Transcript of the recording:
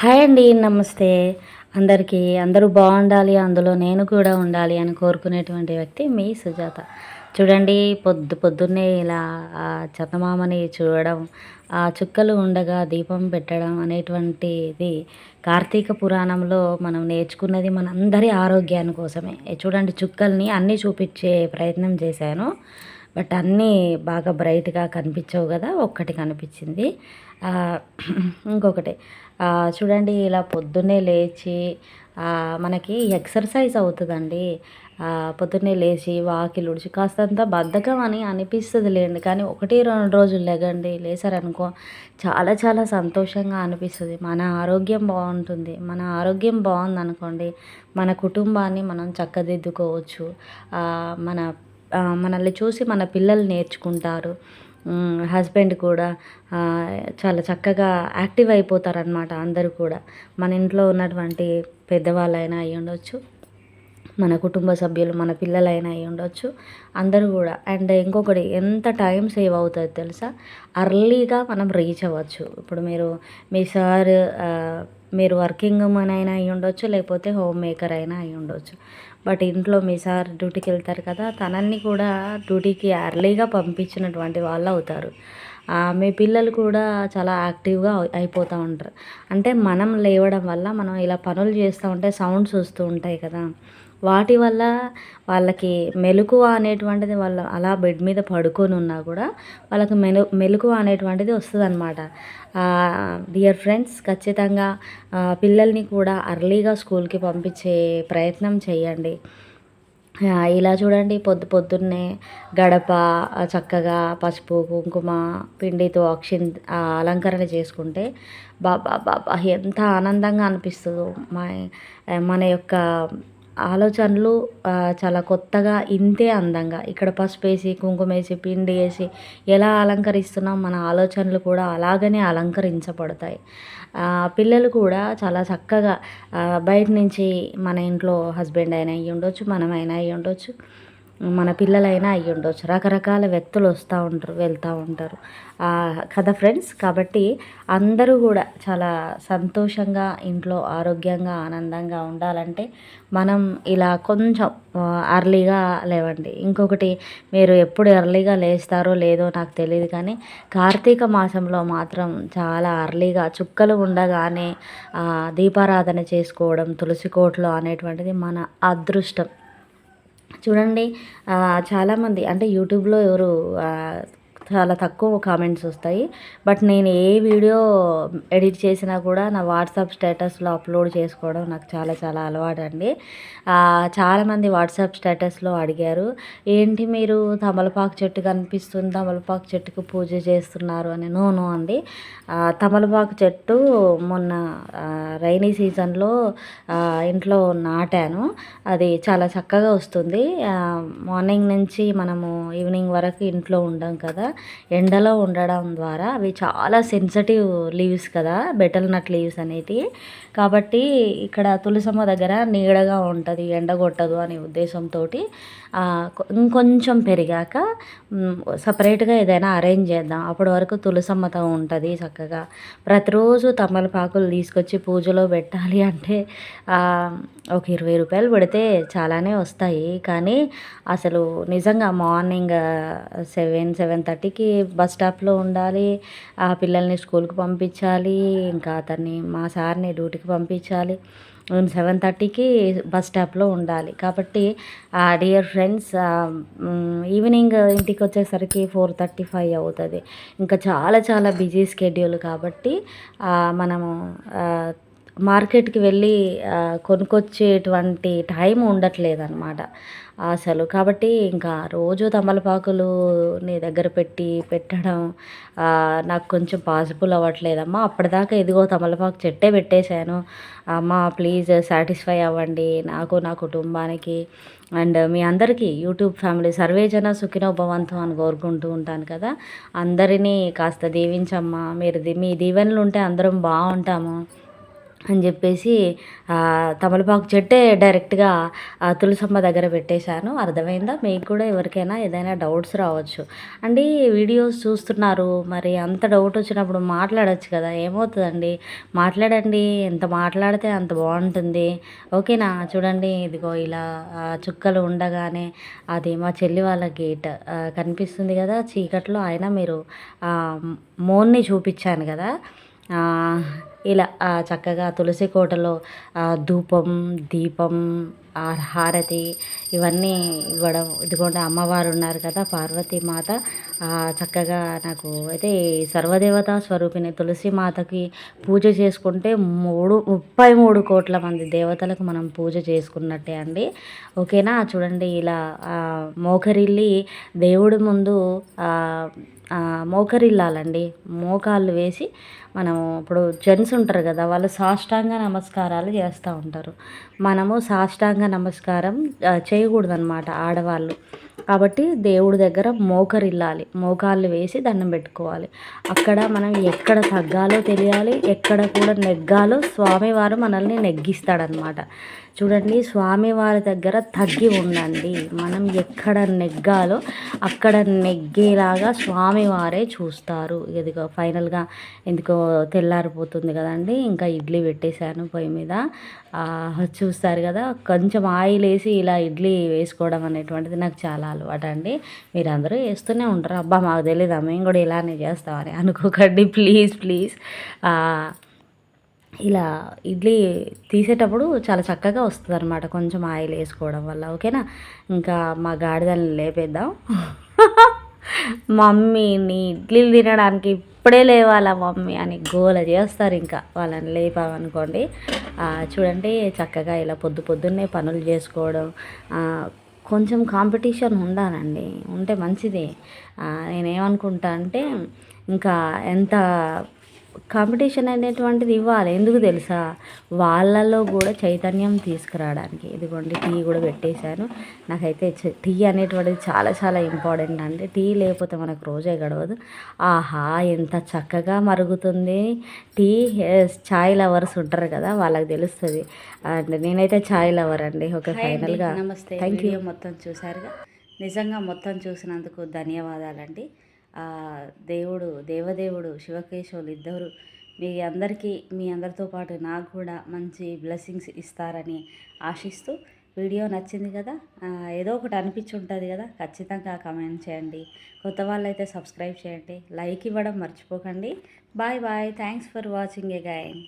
Hi అండి నమస్తే. అందరికీ అందరూ బాగుండాలి అందులో నేను కూడా ఉండాలి అని కోరుకునేటువంటి వ్యక్తి మీ సుజాత. చూడండి పొద్దు పొద్దున్నే ఇలా ఆ చందమామని చూడడం ఆ చుక్కలు ఉండగా దీపం పెట్టడం అనేటువంటిది కార్తీక పురాణంలో మనం నేర్చుకున్నది మనందరి ఆరోగ్యాని కోసమే. చూడండి చుక్కల్ని అన్నీ చూపించే ప్రయత్నం చేశాను. బట్ అన్నీ బాగా బ్రైట్గా కనిపించవు కదా ఒక్కటి కనిపించింది. ఇంకొకటి చూడండి ఇలా పొద్దున్నే లేచి మనకి ఎక్సర్సైజ్ అవుతుందండి. పొద్దున్నే లేచి వాకిలు ఉడిచి కాస్తంత బద్ధకం అని అనిపిస్తుంది లేండి. కానీ ఒకటి రెండు రోజులు లేగండి లేసారనుకో చాలా చాలా సంతోషంగా అనిపిస్తుంది. మన ఆరోగ్యం బాగుంటుంది. మన ఆరోగ్యం బాగుంది అనుకోండి మన కుటుంబాన్ని మనం చక్కదిద్దుకోవచ్చు. మన మనల్ని చూసి మన పిల్లలు నేర్చుకుంటారు. హస్బెండ్ కూడా చాలా చక్కగా యాక్టివ్ అయిపోతారనమాట అందరూ కూడా. మన ఇంట్లో ఉన్నటువంటి పెద్దవాళ్ళైనా అయి ఉండొచ్చు మన కుటుంబ సభ్యులు మన పిల్లలైనా అయి ఉండొచ్చు అందరూ కూడా. అండ్ ఇంకొకటి ఎంత టైం సేవ్ అవుతుంది తెలుసా? అర్లీగా మనం రీచ్ అవ్వచ్చు. ఇప్పుడు మీరు మీ సార్ మీరు వర్కింగ్ ఉమెన్ అయినా అయి ఉండొచ్చు లేకపోతే హోమ్ మేకర్ అయినా అయి ఉండొచ్చు. బట్ ఇంట్లో మీ సార్ డ్యూటీకి వెళ్తారు కదా తనని కూడా డ్యూటీకి ఎర్లీగా పంపించినటువంటి వాళ్ళు అవుతారు. మీ పిల్లలు కూడా చాలా యాక్టివ్గా అయిపోతూ ఉంటారు. అంటే మనం లేవడం వల్ల మనం ఇలా పనులు చేస్తూ ఉంటే సౌండ్స్ వస్తూ ఉంటాయి కదా. వాటి వల్ల వాళ్ళకి మెలకువ అనేటువంటిది వాళ్ళ అలా బెడ్ మీద పడుకొని ఉన్నా కూడా వాళ్ళకి మెలు మెలకువ అనేటువంటిది వస్తుందన్నమాట. డియర్ ఫ్రెండ్స్ ఖచ్చితంగా పిల్లల్ని కూడా అర్లీగా స్కూల్కి పంపించే ప్రయత్నం చేయండి. ఇలా చూడండి పొద్దు పొద్దున్నే గడప చక్కగా పసుపు కుంకుమ పిండితో అక్షిన్ అలంకరణ చేసుకుంటే బాబా బాబా ఎంత ఆనందంగా అనిపిస్తుందో. మా మన యొక్క ఆలోచనలు చాలా కొత్తగా ఇంతే అందంగా. ఇక్కడ పసుపు వేసి కుంకుమ వేసి పిండి వేసి ఎలా అలంకరిస్తున్నాం మన ఆలోచనలు కూడా అలాగనే అలంకరించబడతాయి. పిల్లలు కూడా చాలా చక్కగా బయట నుంచి మన ఇంట్లో హస్బెండ్ అయినా అయ్యి ఉండొచ్చు మనమైనా అయ్యి ఉండొచ్చు మన పిల్లలైనా అయ్యి ఉండొచ్చు. రకరకాల వ్యక్తులు వస్తూ ఉంటారు వెళ్తూ ఉంటారు. కథ కదా ఫ్రెండ్స్? కాబట్టి అందరూ కూడా చాలా సంతోషంగా ఇంట్లో ఆరోగ్యంగా ఆనందంగా ఉండాలంటే మనం ఇలా కొంచెం అర్లీగా లేవండి. ఇంకొకటి మీరు ఎప్పుడు ఎర్లీగా లేస్తారో లేదో నాకు తెలియదు కానీ కార్తీక మాసంలో మాత్రం చాలా అర్లీగా చుక్కలు ఉండగానే దీపారాధన చేసుకోవడం తులసి కోటలో అనేటువంటిది మన అదృష్టం. చూడండి చాలామంది అంటే యూట్యూబ్లో ఎవరు చాలా తక్కువ కామెంట్స్ వస్తాయి. బట్ నేను ఏ వీడియో ఎడిట్ చేసినా కూడా నా వాట్సాప్ స్టేటస్లో అప్లోడ్ చేసుకోవడం నాకు చాలా చాలా అలవాటు అండి చాలామంది వాట్సాప్ స్టేటస్లో అడిగారు ఏంటి మీరు తమలపాకు చెట్టు కనిపిస్తుంది తమలపాకు చెట్టుకు పూజ చేస్తున్నారు? అని. నో అండి. తమలపాకు చెట్టు మొన్న రైనీ సీజన్లో ఇంట్లో నాటాను. అది చాలా చక్కగా వస్తుంది. మార్నింగ్ నుంచి మనము ఈవినింగ్ వరకు ఇంట్లో ఉండం కదా. ఎండలో ఉండడం ద్వారా అవి చాలా సెన్సిటివ్ లీవ్స్ కదా బెటల్ నట్ లీవ్స్ అనేటివి కాబట్టి ఇక్కడ తులసమ్మ దగ్గర నీడగా ఉంటుంది ఎండ కొట్టదు అనే ఉద్దేశంతో ఇంకొంచెం పెరిగాక సపరేట్గా ఏదైనా అరేంజ్ చేద్దాం. అప్పటి వరకు తులసమ్మతో ఉంటుంది చక్కగా. ప్రతిరోజు తమలపాకులు తీసుకొచ్చి పూజలో పెట్టాలి అంటే ఒక ఇరవై రూపాయలు పెడితే చాలానే వస్తాయి. కానీ అసలు నిజంగా మార్నింగ్ సెవెన్ సెవెన్ థర్టీ థర్టీకి బస్ స్టాప్లో ఉండాలి ఆ పిల్లల్ని స్కూల్కి పంపించాలి ఇంకా అతన్ని మా సార్ని డ్యూటీకి పంపించాలి. సెవెన్ థర్టీకి బస్ స్టాప్లో ఉండాలి. కాబట్టి డియర్ ఫ్రెండ్స్ ఈవినింగ్ ఇంటికి వచ్చేసరికి ఫోర్ థర్టీ ఫైవ్ అవుతుంది. ఇంకా చాలా చాలా బిజీ స్కెడ్యూల్ కాబట్టి మనము మార్కెట్కి వెళ్ళి కొనుక్కొచ్చేటువంటి టైం ఉండట్లేదు అనమాట అసలు కాబట్టి ఇంకా రోజు తమలపాకులు నీ దగ్గర పెట్టి పెట్టడం నాకు కొంచెం పాసిబుల్ అవ్వట్లేదమ్మా. అప్పటిదాకా ఇదిగో తమలపాకు చెట్టే పెట్టేశాను. అమ్మా ప్లీజ్ సాటిస్ఫై అవ్వండి. నాకు నా కుటుంబానికి అండ్ మీ అందరికీ యూట్యూబ్ ఫ్యామిలీ సర్వేజన సుఖినోభవంతం అని కోరుకుంటూ ఉంటాను కదా. అందరినీ కాస్త దీవించమ్మా. మీరు ది- మీ దీవెనలు ఉంటే అందరం బాగుంటాము. అని చెప్పేసి తమలపాకు చెట్టే డైరెక్ట్గా తులసమ్మ దగ్గర పెట్టేశాను. అర్థమైందా? మీకు కూడా ఎవరికైనా ఏదైనా డౌట్స్ రావచ్చు. అండి వీడియోస్ చూస్తున్నారు. మరి అంత డౌట్ వచ్చినప్పుడు మాట్లాడచ్చు కదా? ఏమవుతుందండి? మాట్లాడండి. ఎంత మాట్లాడితే అంత బాగుంటుంది. ఓకేనా? చూడండి ఇదిగో ఇలా చుక్కలు ఉండగానే అది మా చెల్లి వాళ్ళ గేట్ కనిపిస్తుంది కదా? చీకట్లో అయినా మీరు మోన్ని చూపించాను కదా? ఇలా చక్కగా తులసి కోటలో ధూపం దీపం హారతి ఇవన్నీ ఇవ్వడం ఇదిగోండి అమ్మవారు ఉన్నారు కదా పార్వతీ మాత చక్కగా నాకు అయితే సర్వదేవతా స్వరూపిణి తులసి మాతకి పూజ చేసుకుంటే మూడు ముప్పై మూడు కోట్ల మంది దేవతలకు మనం పూజ చేసుకున్నట్టే అండి. ఓకేనా? చూడండి ఇలా మోకరిల్లి దేవుడి ముందు మోకరిల్లాలండి. మోకాళ్ళు వేసి మనము ఇప్పుడు జెంట్స్ ఉంటారు కదా వాళ్ళు సాష్టాంగ నమస్కారాలు చేస్తూ ఉంటారు. మనము సాష్టాంగ నమస్కారం చేయకూడదనమాట చేయకూడదన్నమాట ఆడవాళ్ళు. కాబట్టి దేవుడి దగ్గర మోకరిల్లాలి. మోకాళ్ళు వేసి దండం పెట్టుకోవాలి. అక్కడ మనం ఎక్కడ తగ్గాలో తెలియాలి ఎక్కడ కూడా నెగ్గాలో స్వామివారు మనల్ని నెగ్గిస్తాడనమాట చూడండి స్వామివారి దగ్గర తగ్గి ఉండండి మనం ఎక్కడ నెగ్గాలో అక్కడ నెగ్గేలాగా స్వామివారే చూస్తారు. ఇదిగో ఫైనల్గా ఎందుకో తెల్లారిపోతుంది కదండి. ఇంకా ఇడ్లీ పెట్టేశాను పొయ్యి మీద. చూస్తారు కదా కొంచెం ఆయిల్ వేసి ఇలా ఇడ్లీ వేసుకోవడం అనేటువంటిది నాకు చాలా అలవాటు అండి మీరు అందరూ వేస్తూనే ఉంటారు అబ్బా మాకు తెలియదా మేము కూడా ఇలానే చేస్తామని అనుకోకండి. Please please. ఇలా ఇడ్లీ తీసేటప్పుడు చాలా చక్కగా వస్తుంది అనమాట కొంచెం ఆయిల్ వేసుకోవడం వల్ల. ఓకేనా? ఇంకా మా గాడిదల్ని లేపేద్దాం. మమ్మీని ఇడ్లీలు తినడానికి ఇప్పుడే లేవాలా మమ్మీ అని గోల చేస్తారు ఇంకా. వాళ్ళని లేపామనుకోండి. చూడండి చక్కగా ఇలా పొద్దు పొద్దున్నే పనులు చేసుకోవడం. కొంచెం కాంపిటీషన్ ఉండాలండి. ఉంటే మంచిది. నేనేమనుకుంటా అంటే ఇంకా ఎంత కాంపిటీషన్ అనేటువంటిది ఇవ్వాలి. ఎందుకు తెలుసా? వాళ్ళలో కూడా చైతన్యం తీసుకురావడానికి. ఇదిగోండి టీ కూడా పెట్టేశాను. నాకైతే టీ అనేటువంటిది చాలా చాలా ఇంపార్టెంట్ అండి. టీ లేకపోతే మనకు రోజే గడవదు. ఆహా ఎంత చక్కగా మరుగుతుంది. టీ చాయ్ లవర్స్ ఉంటారు కదా వాళ్ళకి తెలుస్తుంది. అండ్ నేనైతే చాయ్ లవర్ అండి. ఓకే ఫైనల్గా నమస్తే. థ్యాంక్ యూ మొత్తం చూసారుగా నిజంగా మొత్తం చూసినందుకు ధన్యవాదాలండి. దేవుడు దేవదేవుడు శివకేశవులు ఇద్దరు మీ అందరికీ మీ అందరితో పాటు నాకు కూడా మంచి బ్లెస్సింగ్స్ ఇస్తారని ఆశిస్తూ వీడియో నచ్చింది కదా? ఏదో ఒకటి అనిపించి ఉంటుంది కదా? ఖచ్చితంగా కమెంట్ చేయండి. కొత్త వాళ్ళైతే సబ్స్క్రైబ్ చేయండి. లైక్ ఇవ్వడం మర్చిపోకండి. Bye bye. Thanks for watching again.